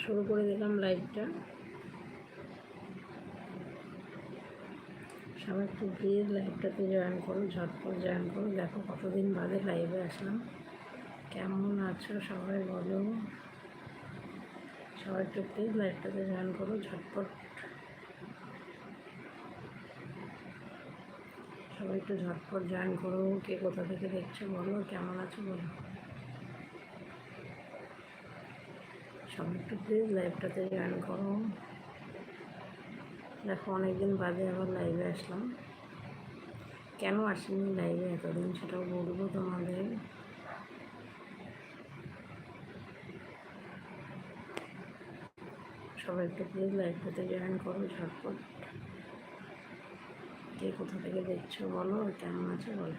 শুরু করে দিলাম লাইভটা সবাই একটু প্লিজ লাইভটাতে জয়েন করো ঝটপট জয়েন করো দেখো কতদিন বাদে লাইভে আসলাম। কেমন আছো সবাই বলো? সবাই একটু প্লিজ লাইভটাতে জয়েন করো, ঝটপট সবাই একটু ঝটপট জয়েন করো, কে কোথা থেকে দেখছ বলো, কেমন আছো বলো। সবাই একটু প্লিজ লাইভটাতে জয়েন করো। দেখো, অনেকদিন বাদে আবার লাইভে আসলাম। কেন আসেনি লাইভে এতদিন সেটাও বলব তোমাদের। সবাই একটু প্লিজ লাইভটাতে জয়েন করো, ঝটপট। কে কোথা থেকে দেখছ বলো, কেমন আছো বলো।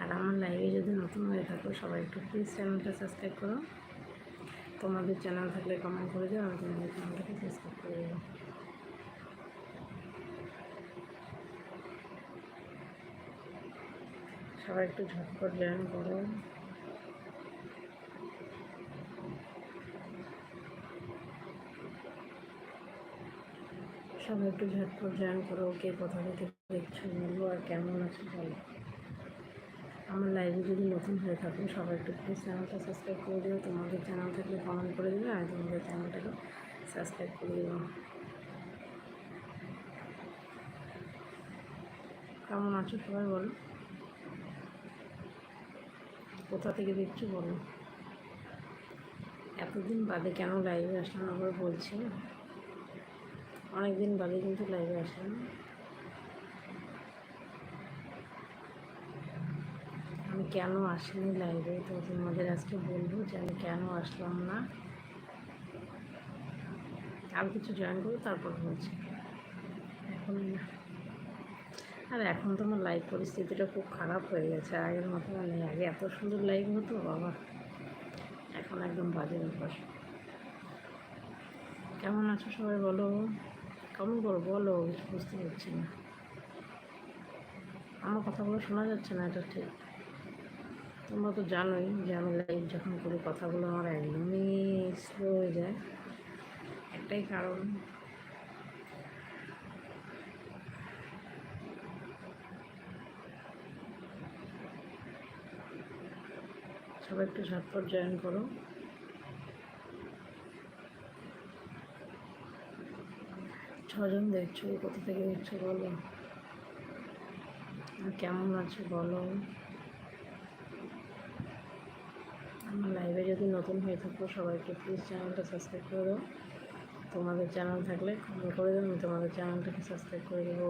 আর আমার লাইভে যদি নতুন হয়ে থাকো, সবাই একটু প্লিজ চ্যানেলটা সাবস্ক্রাইব করো। তোমাদের চ্যানেল থাকলে কমেন্ট করে দিও, আমি তোমাদের চ্যানেলটাকে সাবস্ক্রাইব করে দেবো। সবাই একটু ঝটপট জয়েন করো। সবাই একটু ঝটপট জয়েন করো, কে কোথা থেকে দেখছ বলব আর কেমন আছো বলো? আমার লাইভে যদি নতুন হয়ে থাকো, সবাই একটু প্লিজ চ্যানেলটা সাবস্ক্রাইব করে দিও। তোমাদের চ্যানেল থাকলে কমেন্ট করে দেবে, আর তোমাদের চ্যানেলটাকে সাবস্ক্রাইব করে দেবো কেমন আছো সবাই বলো? কোথা থেকে দেখছ বলো? এতদিন বাদে কেন লাইভে আসলাম, আবার বলছি অনেক দিন বাদে কিন্তু লাইভে আসলাম। আমি কেন আসিনি লাইভে তো? তোমাদের আজকে বলব যে আমি কেন আসলাম না। আর কিছু জয়েন করব, তারপর বলছি। এখন আর এখন তো আমার লাইভ পরিস্থিতিটা খুব খারাপ হয়ে গেছে। আগের মতো মানে আগে এত সুন্দর লাইভ হতো, বাবা। এখন একদম বাজে ব্যাপার কেমন আছো সবাই বলো? কেমন করো বলো? বুঝতে পারছি না। আমার কথাগুলো শোনা যাচ্ছে না, এটা ঠিক। তোমরা তো জানোই যে আমি লাইভ যখন করি কথাগুলো আমার একদমই স্লো হয়ে যায়। একটাই কারণ। সবাই একটু ঝটপট জয়েন করো। ছজন দেখছ, কোথা থেকে দেখছ বলো? কেমন আছো বলো? আমার লাইভে যদি নতুন হয়ে থাকো, সবাইকে প্লিজ চ্যানেলটা সাবস্ক্রাইব করে দাও। তোমাদের চ্যানেল থাকলে কমেন্ট করে দেবো আমি তোমাদের চ্যানেলটাকে সাবস্ক্রাইব করে দেবো।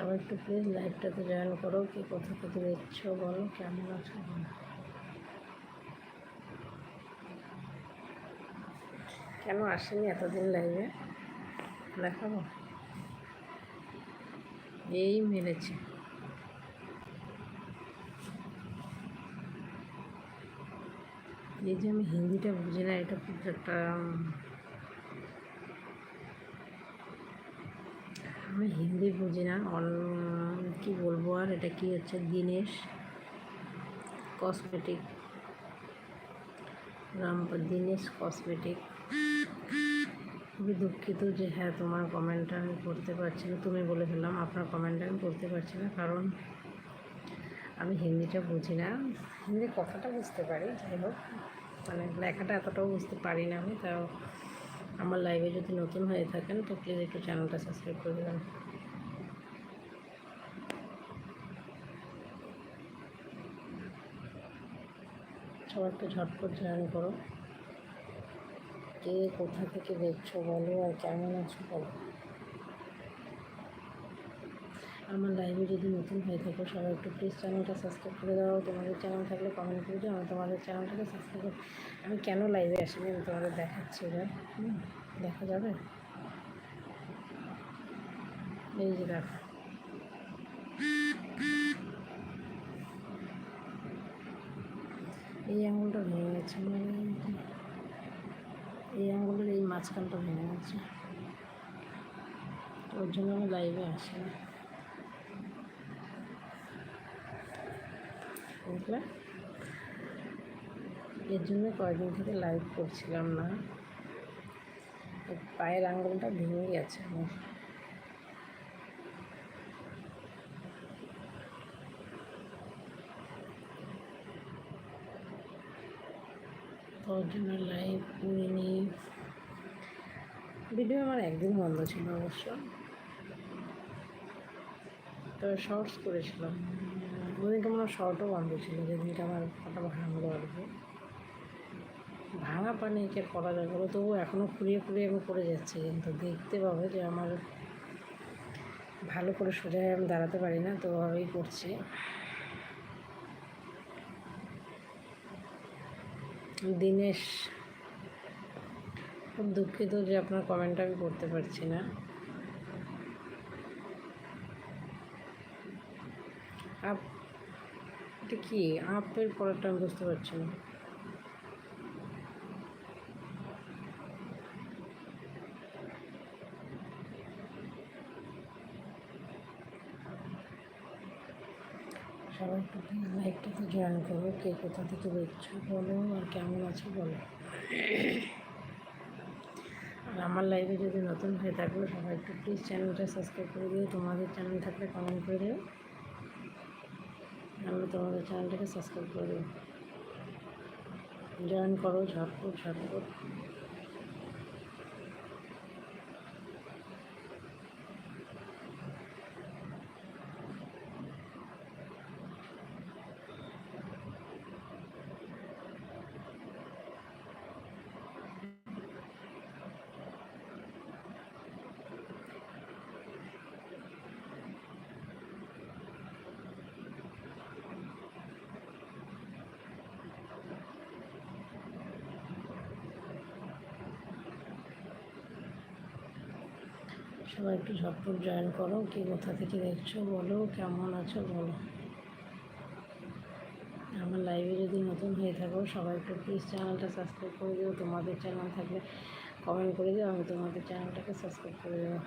সবাই একটু প্লিজ লাইভটাতে জয়েন করো। কি কোথা থেকে দেখছ বলো, কেমন আছো? বলো কেন আসেনি এতদিন লাইভে দেখাবো? এই মেরেছে। এই যে আমি হিন্দিটা বুঝি না, এটা খুব একটা আমি হিন্দি বুঝি না কী বলব আর, এটা কি হচ্ছে, দিনেশ কসমেটিক রাম দিনেশ কসমেটিক খুবই দুঃখিত যে হ্যাঁ তোমার কমেন্টটা আমি করতে পারছি না, তুমি বলে ফেললাম, আপনার কমেন্টটা আমি করতে পারছি না, কারণ আমি হিন্দিটা বুঝি না। হিন্দি কথাটা বুঝতে পারি, যাই হোক মানে লেখাটা এতটাও বুঝতে পারি না আমি, তাও আমার লাইভে যদি নতুন হয়ে থাকেন, তো প্লিজ একটু চ্যানেলটা সাবস্ক্রাইব করে দেবেন। সবার একটু ঝটপট জয়েন করো। কে কোথা থেকে দেখছ বলো আর কেমন আছো বলো। আমার লাইভে যদি নতুন হয়ে থাকো, সবাই একটু প্লিজ চ্যানেলটা সাবস্ক্রাইব করে দাও। তোমাদের চ্যানেল থাকলে কমেন্ট করে দাও আমি তোমাদের চ্যানেলটাকে সাবস্ক্রাইব করি। আমি কেন লাইভে আসিনি? আমি তোমাদের দেখাচ্ছি এবার। দেখা যাবে? এই যে দেখো। এই আঙুলটা ভেঙে গেছে। মানে এই আঙুলের এই মাঝখানটা ভেঙে গেছে। ওর জন্য আমি লাইভে আসি না বুঝলে এর জন্য কয়েকদিন থেকে লাইভ করছিলাম না। পায়ের আঙুলটা ভেঙে গেছে আমার। জন্য লাইভ করিনি ভিডিও আমার একদিন বন্ধ ছিল অবশ্য। তবে শর্টস করেছিলাম ওদিনকে আমার শর্টও বন্ধ ছিল যেদিনকে আমার পাটা ভাঙলো আর কি। ভাঙা পানি কে করা যাবে তবু এখনও ফুরিয়ে ফুরিয়ে আমি পড়ে যাচ্ছি, কিন্তু দেখতে পাবে যে আমার ভালো করে সোজা আমি দাঁড়াতে পারি না, তো ওভাবেই করছি। দিনেশ, খুব দুঃখিত যে আপনার কমেন্টটা আমি করতে পারছি না। আপ এটা কি? আপের পরেরটা আমি বুঝতে পারছি না। সবাই লাইভটাতে জয়েন করব কে কোথা থেকে দেখছ বলো, আর কেমন আছো বলো। আর আমার লাইভে যদি নতুন হয়ে থাকল সবাই একটু প্লিজ চ্যানেলটা সাবস্ক্রাইব করে দিও, তোমাদের চ্যানেল থাকলে কমেন্ট করে দিও। আমি তোমাদের চ্যানেলটাকে সাবস্ক্রাইব করে দেবো জয়েন করো ঝটপট ঝটপট। সবাই একটু ঝটপট জয়েন করো, কে কোথা থেকে দেখছ বলো, কেমন আছো বলো। আমার লাইভে যদি নতুন হয়ে থাকো সবাই একটু প্লিজ চ্যানেলটা সাবস্ক্রাইব করে দিও। তোমাদের চ্যানেল থাকলে কমেন্ট করে দিও, আমি তোমাদের চ্যানেলটাকে সাবস্ক্রাইব করে দেবো।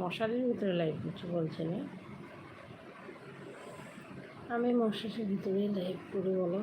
মশারির ভিতরে লাইভ কিছু বলছে না। আমি মশারির ভিতরেই লাইভ করি, বলো।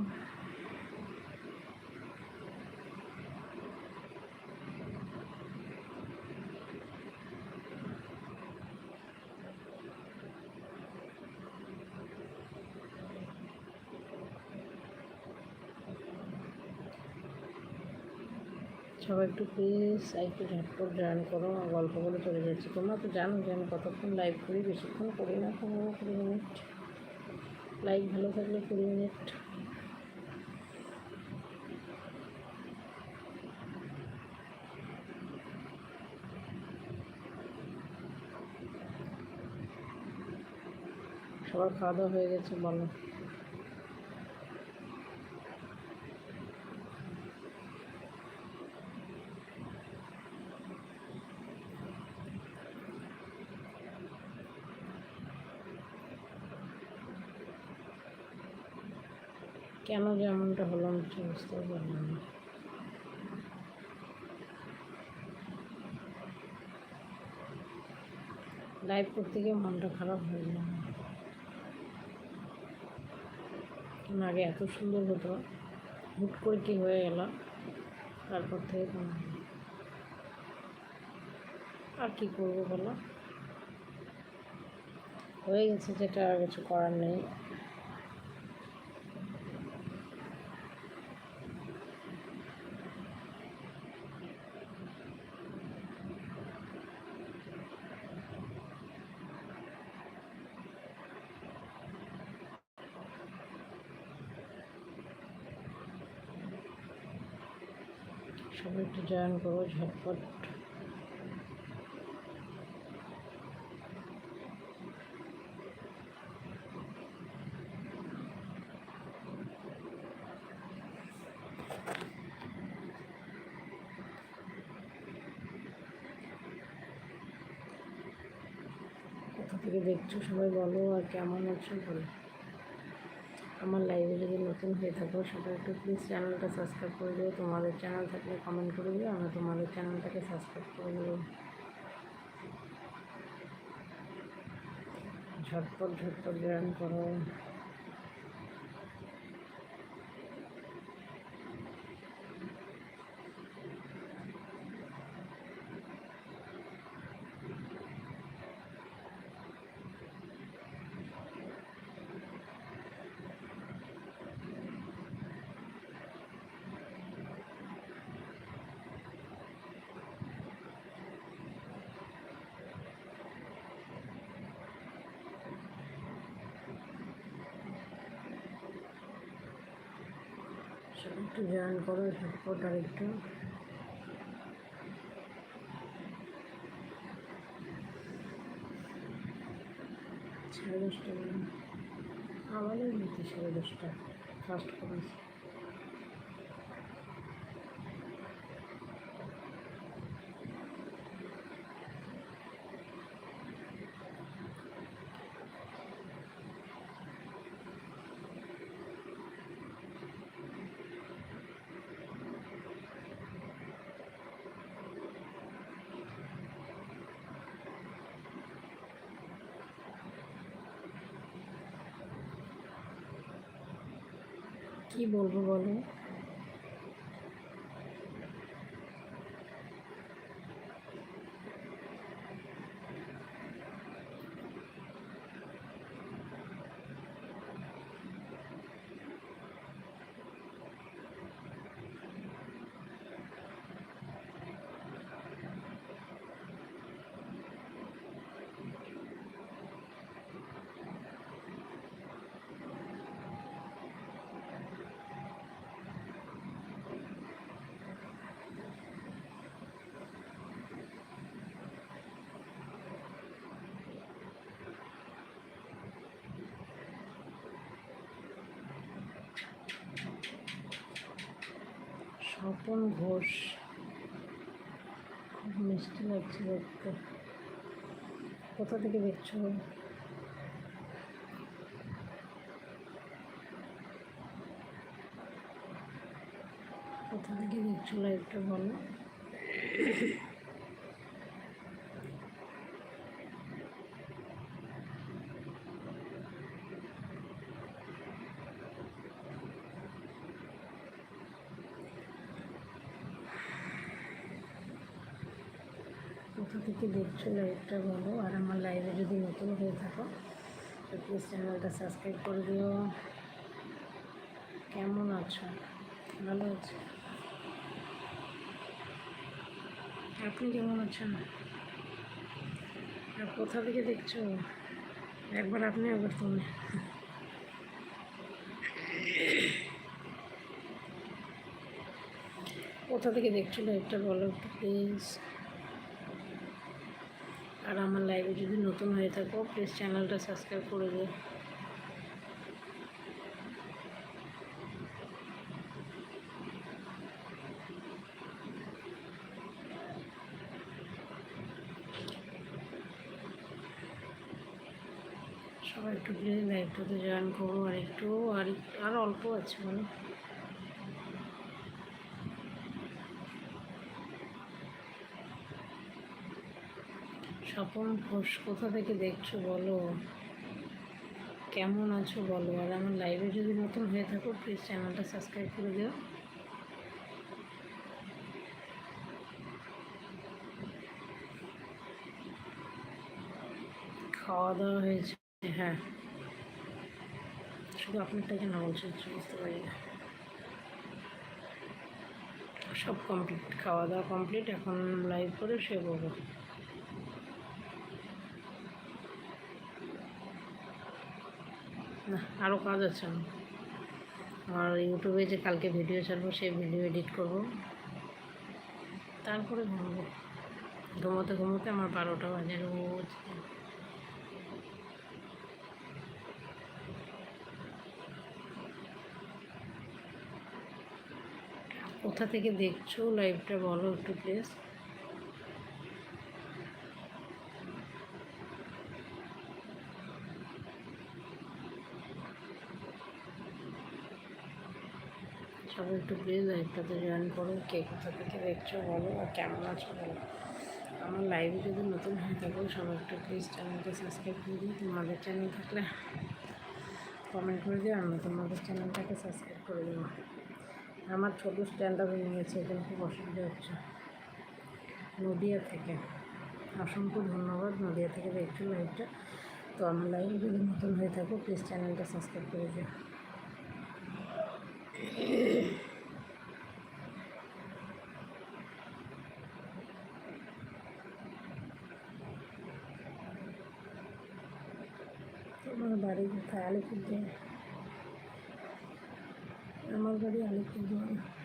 সবাই একটু প্লিজ একটু ঝটপট জয়েন করো, গল্প বলে চলে যাচ্ছি। তোমরা তো জানো যে আমি কতক্ষণ লাইভ করি, বেশিক্ষণ করি না, পনেরো কুড়ি মিনিট। লাইভ ভালো থাকলে কুড়ি মিনিট। সবার খাওয়া দাওয়া হয়ে গেছে, বলো। কেন যে এমনটা হলো, আমি কিছু বুঝতে পারলাম না। লাইভ করতে গিয়ে মনটা খারাপ হয়ে গেল। আগে এত সুন্দর হতো, হুট করে কি হয়ে গেল, তারপর থেকে আর কি করব বলো? হয়ে গেছে যেটা আর কিছু করার নেই। সবাই একটু জয়েন করো ঝটপট। কোথা থেকে দেখছ সবাই বলো আর কেমন আছো বলো। আমার লাইভে যদি নতুন হয়ে থাকো সেটা একটু প্লিজ চ্যানেলটা সাবস্ক্রাইব করে দিও। তোমাদের চ্যানেল থাকলে কমেন্ট করে দিও, আমরা তোমাদের চ্যানেলটাকে সাবস্ক্রাইব করে দেবো। ঝটপট ঝটপট ব্যায়াম করো সবাই একটু জয়েন করো আর একটু। সাড়ে দশটা। আমাদের দিতে সাড়ে দশটা। ফার্স্ট করেছি কি বলব বলো? স্বপন ঘোষ। খুব মিষ্টি লাগছে দেখতে। কোথা থেকে দেখছ? কোথা থেকে দেখছ লাইভটা বলো? কোথা থেকে দেখছ লাইভটা বলো, আর আমার লাইভে যদি নতুন হয়ে থাকো, তো প্লিজ চ্যানেলটা সাবস্ক্রাইব করে দিও। কেমন আছো? ভালো আছো? আপনি কেমন আছেন? আর কোথা থেকে দেখছ? একবার আপনি, একবার তুমি। কোথা থেকে দেখছ লাইভটা বলো প্লিজ আর আমার লাইভে যদি নতুন হয়ে থাকো প্লিজ চ্যানেলটা সাবস্ক্রাইব করে দিও। সবাই একটু প্লিজ লাইভটাতে জয়েন করো, আর একটু, আর আর অল্প আছে মানে। স্বপন ঘোষ, কোথা থেকে দেখছ বলো? কেমন আছো বলো? আর আমার লাইভে যদি নতুন হয়ে থাকো প্লিজ চ্যানেলটা সাবস্ক্রাইব করে দিও। খাওয়া দাওয়া হয়েছে হ্যাঁ। শুধু আপনারটাকে না বলছি বুঝতে পারি না। সব কমপ্লিট খাওয়া দাওয়া কমপ্লিট এখন লাইভ করে শুয়ে পড়ব। না আরও কাজ আছে আর ইউটিউবে যে কালকে ভিডিও ছাড়বো, সেই ভিডিও এডিট করব। তারপরে ঘুমবো। ঘুমোতে ঘুমোতে আমার বারোটা বাজে রোজ। কোথা থেকে দেখছ? লাইভটা বলো একটু প্লিজ সবাই একটু প্লিজ লাইভটাতে জয়েন করো। কে কোথা থেকে দেখছ বলো আর কেমন আছো বলো। আমার লাইভে যদি নতুন হয়ে থাকো, সবাই একটু প্লিজ চ্যানেলটা সাবস্ক্রাইব করে দিও। তোমাদের চ্যানেল থাকলে কমেন্ট করে দিও আমি তোমাদের চ্যানেলটাকে সাবস্ক্রাইব করে দেবো। আমার ছোটো স্ট্যান্ডটা ভেঙে গেছে এখানে খুব অসুবিধা হচ্ছে। নদিয়া থেকে। অসংখ্য ধন্যবাদ, নদিয়া থেকে দেখছ লাইভটা তো আমার লাইভে যদি নতুন হয়ে থাকো প্লিজ চ্যানেলটা সাবস্ক্রাইব করে দিও তোমার বাড়ি কোথায় আলিপুরদুয়ার আমার বাড়ি আলিপুরদুয়ার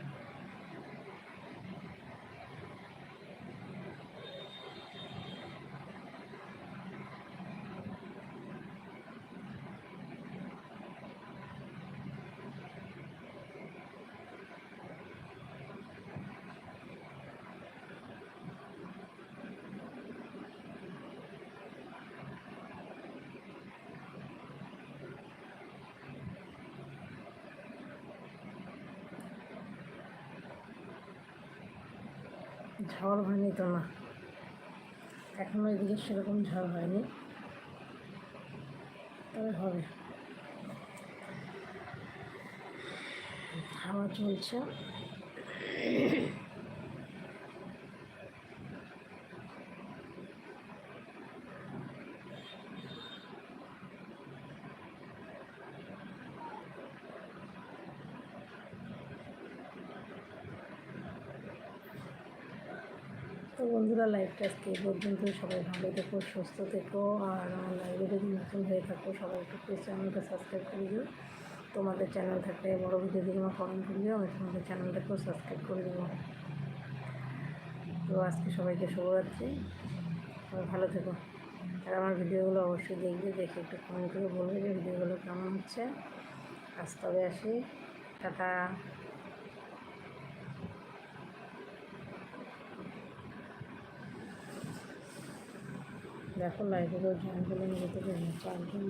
ঝড় হয়নি তো না। এখনও এদিকে সেরকম ঝড় হয়নি। তবে হবে। হাওয়া চলছে। বন্ধুরা লাইভটা আজকে পর্যন্ত সবাই ভালো থেকো, সুস্থ থেকো, আর আমার লাইভে যদি নতুন হয়ে থাকো, সবাই একটু প্লিজ চ্যানেলটা সাবস্ক্রাইব করে দিও। তোমাদের চ্যানেল থাকলে বড় ভিডিও দিকে আমার কমেন্ট করে দিও, আমি তোমাদের চ্যানেলটাকেও সাবস্ক্রাইব করে দেবো। তো আজকে সবাইকে শুভরাত্রি। সবাই ভালো থেকো। আর আমার ভিডিওগুলো অবশ্যই দেখবে, দেখে একটু কমেন্ট করে বলবে যে ভিডিওগুলো কেমন হচ্ছে। আজ তবে আসি। টাটা। দেখো লাইব্রেরিও জঙ্গলের মধ্যে চারজন